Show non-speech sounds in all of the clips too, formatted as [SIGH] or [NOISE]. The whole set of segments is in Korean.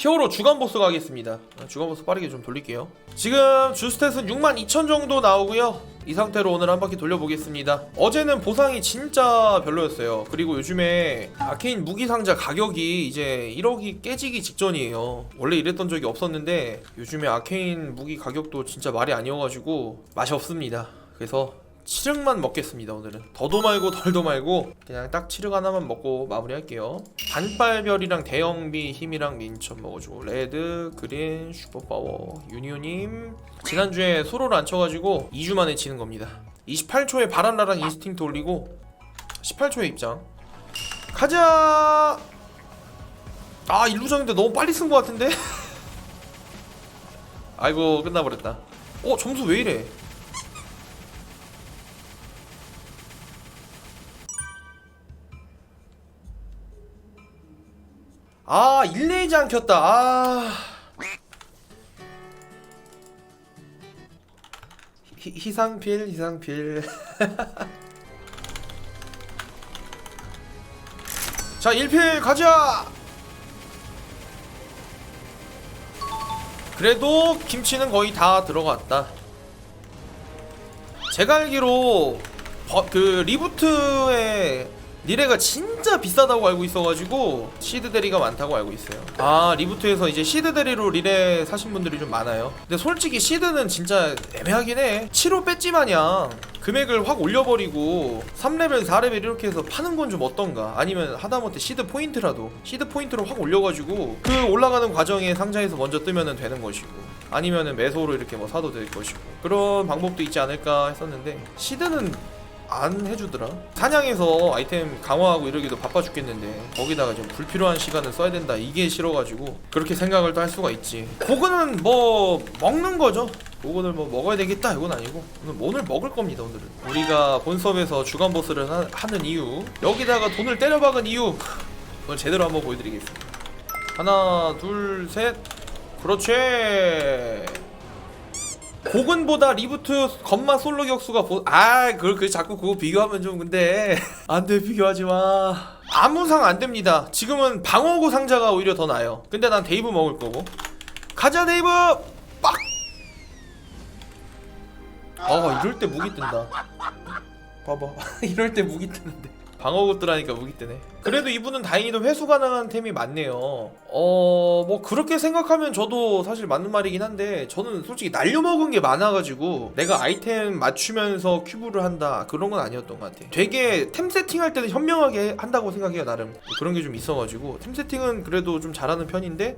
히어로 주간 보스 가겠습니다. 아, 주간 보스 빠르게 좀 돌릴게요. 지금 주스탯은 62,000 정도 나오고요. 이 상태로 오늘 한 바퀴 돌려보겠습니다. 어제는 보상이 진짜 별로였어요. 그리고 요즘에 아케인 무기 상자 가격이 이제 1억이 깨지기 직전이에요. 원래 이랬던 적이 없었는데 요즘에 아케인 무기 가격도 진짜 말이 아니어가지고 맛이 없습니다. 그래서 치륵만 먹겠습니다 오늘은. 더도 말고 덜도 말고 그냥 딱 치륵 하나만 먹고 마무리할게요. 반빨별이랑 대형비 힘이랑 민첩 먹어주고 레드 그린 슈퍼파워 유니오님. 지난주에 소로를 안 쳐가지고 2주 만에 치는 겁니다. 28초에 바랄라랑 인스팅트 올리고 18초에 입장. 가자! 아 일루전인데 너무 빨리 쓴 것 같은데? [LAUGHS] 아이고 끝나버렸다. 어 점수 왜 이래 아 일레이지 안 켰다. 아. 희, 희상필 희상필. [LAUGHS] 자 1필 가자! 그래도 김치는 거의 다 들어갔다. 제가 알기로 버- 그 리부트에 니레가 진짜 비싸다고 알고 있어가지고 시드 대리가 많다고 알고 있어요. 아 리부트에서 이제 시드 대리로 리레 사신 분들이 좀 많아요. 근데 솔직히 시드는 진짜 애매하긴 해. 7호 배지 마냥 금액을 확 올려버리고 3레벨, 4레벨 이렇게 해서 파는 건 좀 어떤가? 아니면 하다못해 시드 포인트라도 시드 포인트로 확 올려가지고 그 올라가는 과정에 상자에서 먼저 뜨면은 되는 것이고 아니면은 매소로 이렇게 뭐 사도 될 것이고 그런 방법도 있지 않을까 했었는데 시드는 안 해주더라. 사냥에서 아이템 강화하고 이러기도 바빠 죽겠는데 거기다가 좀 불필요한 시간을 써야 된다 이게 싫어가지고 그렇게 생각을 또 할 수가 있지. 고근은 뭐 먹는 거죠. 고근을 뭐 먹어야 되겠다 이건 아니고 오늘 뭐 오늘 먹을 겁니다 오늘은. 우리가 본섭에서 주간 보스를 하, 하는 이유 여기다가 돈을 때려박은 이유 그걸 제대로 한번 보여드리겠습니다. 하나 둘 셋. 그렇지. 고근보다 리부트 건마 솔로 격수가 보... 아 그걸 그 자꾸 그거 비교하면 좀 근데. [LAUGHS] 안 돼 비교하지 마. 아무 상 안 됩니다. 지금은 방어구 상자가 오히려 더 나아요. 근데 난 데이브 먹을 거고. 가자 데이브! 빡! 아 이럴 때 무기 뜬다. 봐봐. [LAUGHS] 이럴 때 무기 뜨는데 방어구 뜨라니까 무기 뜨네 그래도 이분은 다행히도 회수 가능한 템이 많네요. 어 뭐 그렇게 생각하면 저도 사실 맞는 말이긴 한데 저는 솔직히 날려먹은 게 많아가지고 내가 아이템 맞추면서 큐브를 한다 그런 건 아니었던 것 같아 되게 템 세팅할 때는 현명하게 한다고 생각해요 나름. 그런 게 좀 있어가지고. 템 세팅은 그래도 좀 잘하는 편인데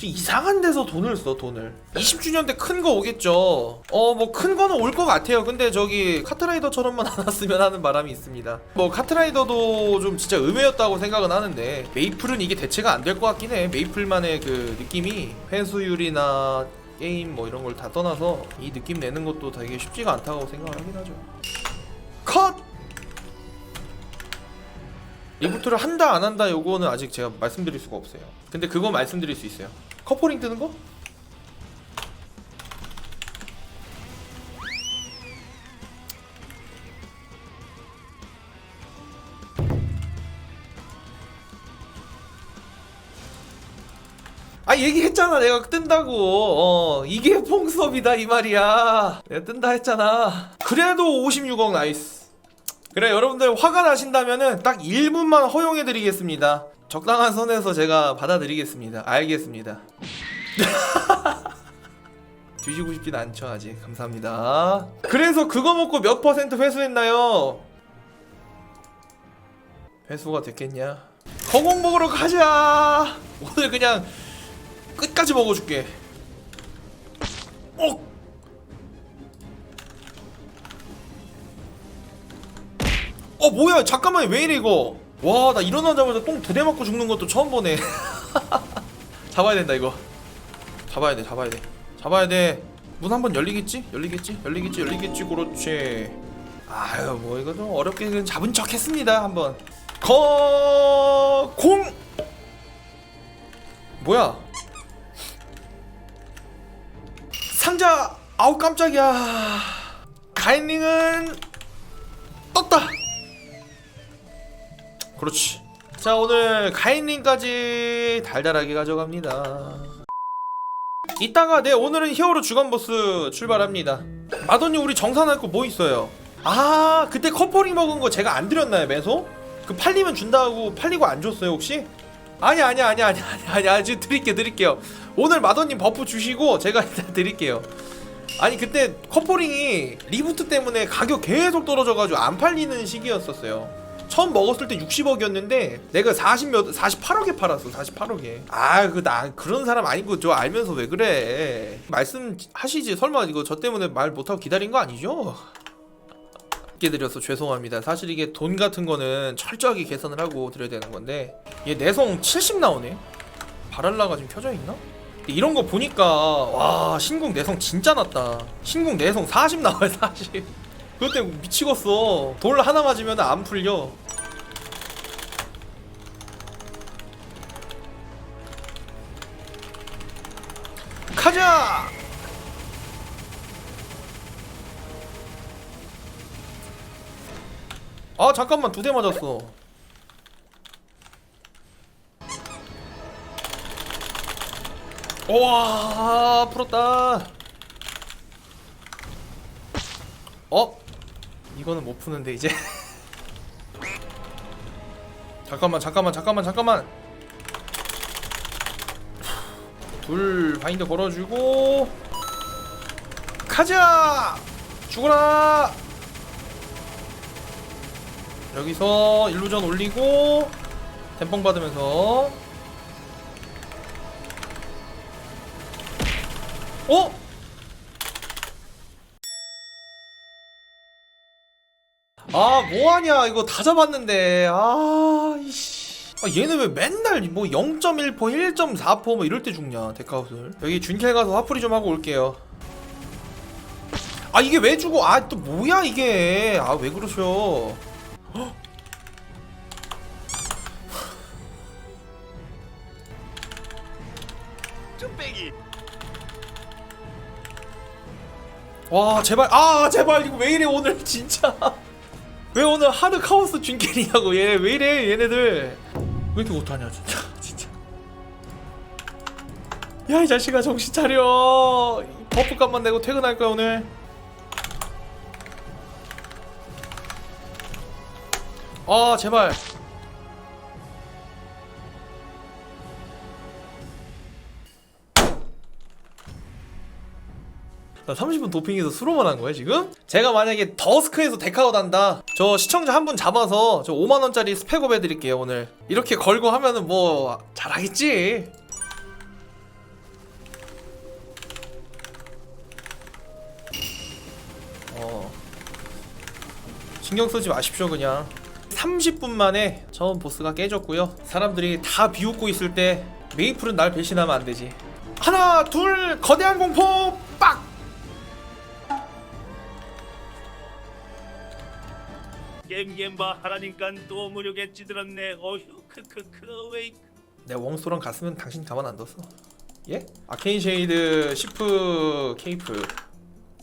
지금 이상한 데서 돈을 써 돈을. 20주년 때 큰 거 오겠죠. 어 뭐 큰 거는 올 것 같아요. 근데 저기 카트라이더처럼만 [LAUGHS] 안 왔으면 하는 바람이 있습니다. 뭐 카트라이더도 좀 진짜 의외였다고 생각은 하는데 메이플은 이게 대체가 안 될 것 같긴 해. 메이플만의 그 느낌이 회수율이나 게임 뭐 이런 걸 다 떠나서 이 느낌 내는 것도 되게 쉽지가 않다고 생각을 하긴 하죠. 컷! 리부트를 한다 안 한다 요거는 아직 제가 말씀드릴 수가 없어요. 근데 그거 말씀드릴 수 있어요. 커플링 뜨는 거? 아 얘기했잖아. 내가 뜬다고. 어 이게 [LAUGHS] 퐁수업이다 이 말이야. 내가 뜬다 했잖아. 그래도 56억 나이스 그래 여러분들 화가 나신다면은 딱 1분만 허용해 드리겠습니다 적당한 선에서 제가 받아드리겠습니다 알겠습니다 [LAUGHS] 뒤지고 싶진 않죠 아직 감사합니다 그래서 그거 먹고 몇 퍼센트 회수했나요? 회수가 됐겠냐? 거공 먹으러 가자 오늘 그냥 끝까지 먹어줄게 어! 어 뭐야? 잠깐만 왜 이래 이거? 와 나 일어나자마자 똥 두대 맞고 죽는 것도 처음 보네. [LAUGHS] 잡아야 된다 이거. 잡아야 돼 잡아야 돼. 잡아야 돼문 한번 열리겠지? 열리겠지? 열리겠지? 열리겠지? 그렇지. 아유 뭐 이거 좀 어렵게 잡은 척 했습니다 한번. 거 공! 뭐야? 상자! 아우 깜짝이야. 가인링은 떴다 그렇지 자 오늘 가인님까지 달달하게 가져갑니다 이따가 네 오늘은 히어로 주간 보스 출발합니다 마더님 우리 정산할 거 뭐 있어요? 아 그때 커퍼링 먹은 거 제가 안 드렸나요 매소? 그 팔리면 준다고 팔리고 안 줬어요 혹시? 아니 아니 아니 아니 아니 아니 지금 드릴게요 드릴게요 오늘 마더님 버프 주시고 제가 일단 드릴게요 아니 그때 커퍼링이 리부트 때문에 가격 계속 떨어져가지고 안 팔리는 시기였었어요 처음 먹었을 때 60억이었는데 내가 40몇 48억에 팔았어 48억에. 아그 나 그런 사람 아니고 저 알면서 왜 그래? 말씀하시지. 설마 이거 저 때문에 말 못하고 기다린 거 아니죠? 쉽게 드려서 죄송합니다. 사실 이게 돈 같은 거는 철저하게 계산을 하고 드려야 되는 건데 얘 내성 70 나오네? 바랄라가 지금 켜져 있나? 이런 거 보니까 와 신궁 내성 진짜 낮다. 신궁 내성 40 나와요 40 때문에 미치겠어. 돌 하나 맞으면 안 풀려. 가자! 아 잠깐만. 두 대 맞았어. 와 풀었다. 어? 이거는 못 푸는데 이제. [LAUGHS] 잠깐만 잠깐만 잠깐만 잠깐만. 둘 바인드 걸어주고. 가자! 죽어라! 여기서 일루전 올리고 댐뻥 받으면서. 어? 아 뭐하냐. 이거 다 잡았는데. 아 이씨. 아, 얘는 왜 맨날 뭐 0.1포 1.4포 뭐 이럴 때 죽냐 데카웃을. 여기 준켈 가서 화풀이 좀 하고 올게요. 아 이게 왜 죽어? 아 또 뭐야 이게. 아 왜 그러셔? 헉. 와 제발. 아 제발. 이거 왜 이래 오늘 진짜 왜 오늘 하드 카오스 준캐리냐고? 얘 왜 이래? 얘네들. 왜 이렇게 못하냐 진짜. [LAUGHS] 진짜. 야 이 자식아 정신 차려. 버프값만 내고 퇴근할 거야 오늘. 아 제발 나 30분 도핑해서 수로만 한 거야 지금? 제가 만약에 더스크에서 데카웃 한다. 저 시청자 한 분 잡아서 저 5만원짜리 스펙업 해드릴게요 오늘. 이렇게 걸고 하면은 뭐 잘하겠지? 어. 신경 쓰지 마십시오 그냥. 30분 만에 처음 보스가 깨졌고요. 사람들이 다 비웃고 있을 때 메이플은 날 배신하면 안 되지. 하나 둘 거대한 공포 빡 겜겜바 하라니까 또 무력에 찌들었네 어휴 크크크 웨이 내 웡소랑 갔으면 당신 가만 안 뒀어. 예? 아케인 쉐이드 시프 케이프.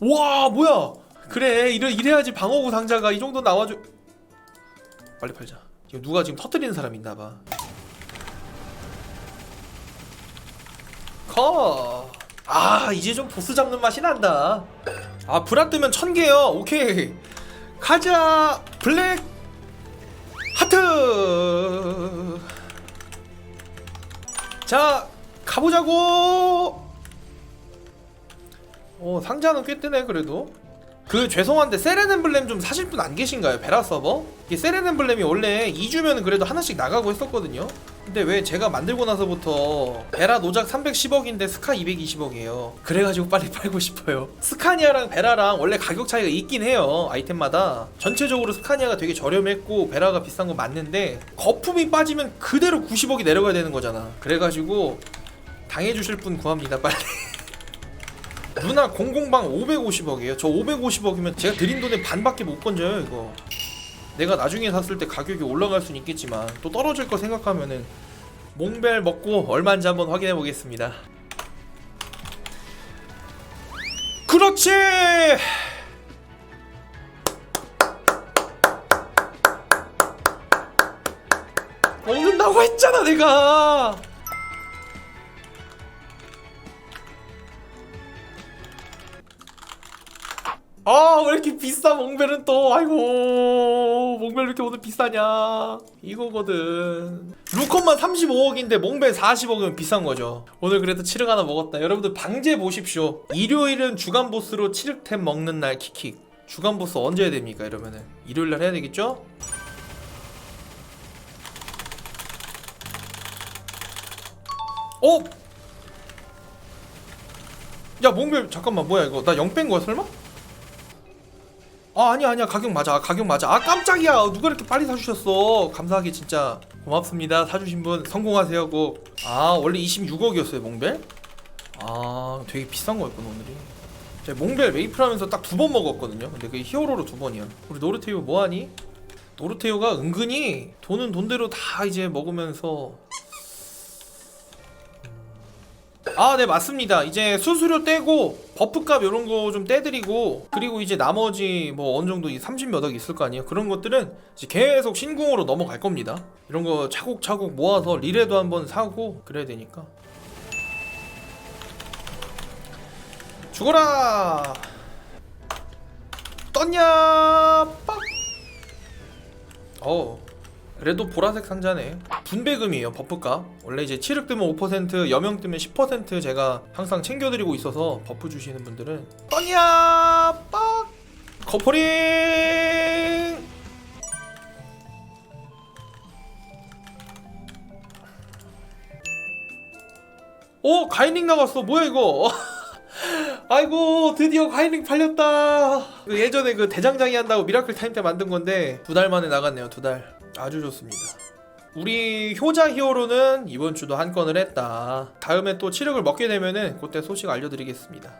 와 뭐야? 그래 이래 이래야지 방어구 상자가 이 정도 나와줘. 빨리 팔자. 이거 누가 지금 터뜨리는 사람 있나봐. 커. 아 이제 좀 보스 잡는 맛이 난다. 아 브라 뜨면 천 개요. 오케이. 가자 블랙 하트. 자 가보자고 어 상자는 꽤 뜨네 그래도 그 죄송한데 세렌 엠블렘 좀 사실 분 안 계신가요? 베라 서버? 이게 세렌 엠블렘이 원래 2주면 그래도 하나씩 나가고 했었거든요. 근데 왜 제가 만들고 나서부터 베라 노작 310억인데 스카 220억이에요. 그래가지고 빨리 팔고 싶어요. 스카니아랑 베라랑 원래 가격 차이가 있긴 해요 아이템마다. 전체적으로 스카니아가 되게 저렴했고 베라가 비싼 거 맞는데 거품이 빠지면 그대로 90억이 내려가야 되는 거잖아. 그래가지고 당해주실 분 구합니다 빨리 [LAUGHS] 누나 공공방 550억이에요. 저 550억이면 제가 드린 돈의 반밖에 못 건져요 이거. 내가 나중에 샀을 때 가격이 올라갈 수는 있겠지만 또 떨어질 거 생각하면은 몽벨 먹고 얼마인지 한번 확인해 보겠습니다. 그렇지. 말라고 했잖아 내가 아 왜 이렇게 비싸 몽벨은 또? 아이고 몽벨 왜 이렇게 오늘 비싸냐? 이거거든. 루컨만 35억인데 몽벨 40억이면 비싼 거죠. 오늘 그래도 칠흑 하나 먹었다. 여러분들 방제 보십시오. 일요일은 주간 보스로 칠흑템 먹는 날 킥킥. 주간 보스 언제 해야 됩니까 이러면은? 일요일 날 해야 되겠죠? 어? 야 몽벨 잠깐만 뭐야 이거? 나 영 뺀 거야 설마? 아 아니야 아니야. 가격 맞아. 아, 가격 맞아. 아 깜짝이야. 누가 이렇게 빨리 사주셨어? 감사하게 진짜 고맙습니다. 사주신 분 성공하세요 꼭아 원래 26억이었어요 몽벨? 아 되게 비싼 거였구나 오늘이. 제가 몽벨 메이플 하면서 딱 두 번 먹었거든요. 근데 그게 히어로로 두 번이야. 우리 노르테이오 뭐하니? 노르테이오가 은근히 돈은 돈대로 다 이제 먹으면서 아, 네, 맞습니다. 이제 수수료 떼고 버프값 이런 거 좀 떼드리고 그리고 이제 나머지 뭐 어느 정도 30몇 억 있을 거 아니에요. 그런 것들은 이제 계속 신궁으로 넘어갈 겁니다. 이런 거 차곡차곡 모아서 리레도 한번 사고 그래야 되니까. 죽어라. 떴냐? 빡. 어. 그래도 보라색 상자네. 분배금이에요 버프값. 원래 이제 7흑 뜨면 5% 여명 뜨면 10% 제가 항상 챙겨드리고 있어서 버프 주시는 분들은 떠냐 빡 거포링! 오 가인링 나갔어. 뭐야 이거? [LAUGHS] 아이고 드디어 가인링 팔렸다. 그 예전에 그 대장장이 한다고 미라클 타임 때 만든 건데 두 달 만에 나갔네요 두달 아주 좋습니다. 우리 효자 히어로는 이번 주도 한 건을 했다. 다음에 또 치력을 먹게 되면은 그때 소식 알려드리겠습니다